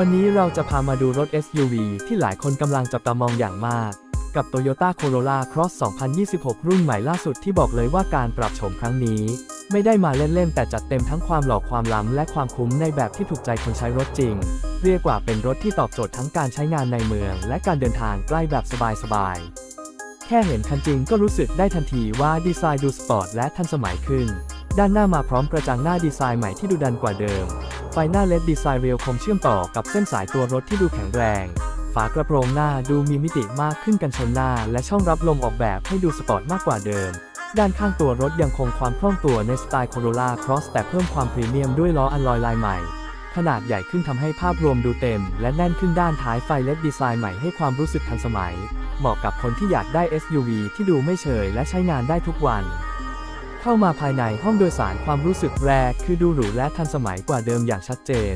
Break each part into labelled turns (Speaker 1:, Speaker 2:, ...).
Speaker 1: วันนี้เราจะพามาดูรถ SUV ที่หลายคนกำลังจับตามองอย่างมาก กับ Toyota Corolla Cross 2026 รุ่นใหม่ล่าสุดที่บอกเลยว่าการปรับโฉมครั้งนี้ ไม่ได้มาเล่นๆ แต่จัดเต็มทั้งความหล่อความล้ำและความคุ้มในแบบที่ถูกใจคนใช้รถจริง เรียกว่าเป็นรถที่ตอบโจทย์ทั้งการใช้งานในเมือง และการเดินทางใกล้แบบสบายๆ แค่เห็นคันจริงก็รู้สึกได้ทันทีว่าดีไซน์ดูสปอร์ตและทันสมัยขึ้น ด้านหน้ามาพร้อมกระจังหน้าดีไซน์ใหม่ที่ดูดันกว่าเดิม ไฟหน้าเลดดีไซน์เรียวคมเชื่อมต่อกับเส้นสายตัวรถที่ดูแข็งแรง ฝากระโปรงหน้าดูมีมิติมากขึ้นกันชนหน้า และช่องรับลมออกแบบให้ดูสปอร์ตมากกว่าเดิม ด้านข้างตัวรถยังคงความคล่องตัวในสไตล์ Corolla Cross แต่เพิ่มความพรีเมียมด้วยล้ออัลลอยลายใหม่ ขนาดใหญ่ขึ้นทำให้ภาพรวมดูเต็ม และแน่นขึ้นด้านท้ายไฟเลดดีไซน์ใหม่ให้ความรู้สึกทันสมัย เหมาะกับคนที่อยากได้ SUV ที่ดูไม่เฉยและใช้งานได้ทุกวัน เข้ามาภายในห้องโดยสารความรู้สึกแรก คือดูหรูและทันสมัยกว่าเดิมอย่างชัดเจน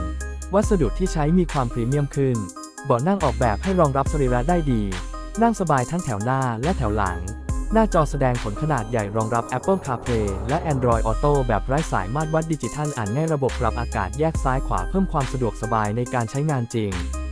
Speaker 1: วัสดุที่ใช้มีความพรีเมียมขึ้นเบาะนั่งออกแบบให้รองรับสรีระได้ดี นั่งสบายทั้งแถวหน้าและแถวหลัง หน้าจอแสดงผลขนาดใหญ่รองรับ Apple CarPlay และ Android Auto แบบไร้สายมาตรวัดดิจิทัลอ่านง่ายระบบปรับอากาศแยกซ้ายขวาเพิ่มความสะดวกสบายในการใช้งานจริง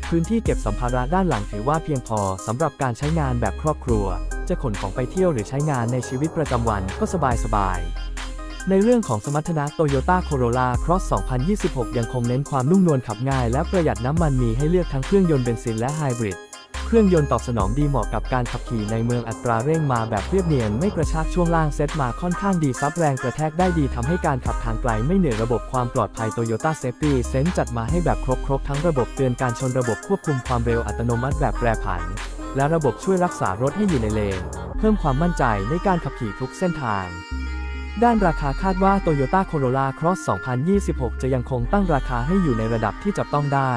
Speaker 1: พื้นที่เก็บสัมภาระด้านหลังถือว่าเพียงพอสำหรับการใช้งานแบบครอบครัว จะขนของไปเที่ยวหรือใช้งานในชีวิตประจำวันก็สบายสบายๆในเรื่องของสมรรถนะ Toyota Corolla Cross 2026 ยังคงเน้นความนุ่มนวลขับง่ายและประหยัดน้ำมันมีให้เลือกทั้งเครื่องยนต์เบนซินและไฮบริด เครื่องยนต์ตอบสนองดีเหมาะกับการขับขี่ในเมืองอัตราเร่งมาแบบเรียบเนียน ไม่กระชากช่วงล่างเซ็ตมาค่อนข้างดีซับแรงกระแทกได้ดีทำให้การขับทางไกลไม่เหนื่อยระบบความปลอดภัย Toyota Safety Sense จัดมาให้แบบครบๆทั้งระบบเตือนการชนระบบควบคุมความเร็วอัตโนมัติแบบแปรผัน และระบบช่วยรักษารถให้อยู่ในเลน เพิ่มความมั่นใจในการขับขี่ทุกเส้นทาง ด้านราคาคาดว่า Toyota Corolla Cross 2026 จะยังคงตั้งราคาให้อยู่ในระดับที่จับต้องได้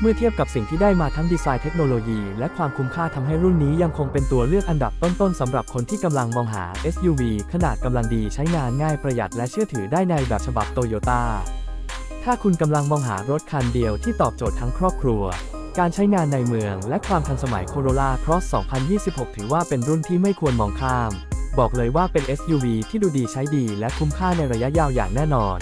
Speaker 1: เมื่อเทียบกับสิ่งที่ได้มาทั้งดีไซน์เทคโนโลยี และความคุ้มค่าทำให้รุ่นนี้ยังคงเป็นตัวเลือกอันดับต้นๆสำหรับคนที่กำลังมองหา SUV ขนาดกำลังดีใช้งานง่ายประหยัดและเชื่อถือได้ในแบบฉบับโตโยต้าถ้าคุณกำลังมองหารถคันเดียวที่ตอบโจทย์ทั้งครอบครัว การใช้งานในเมืองและความทันสมัย Corolla Cross 2026 ถือว่าเป็นรุ่นที่ไม่ควรมองข้าม บอกเลยว่าเป็น SUV ที่ดูดีใช้ดีและคุ้มค่าในระยะยาวอย่างแน่นอน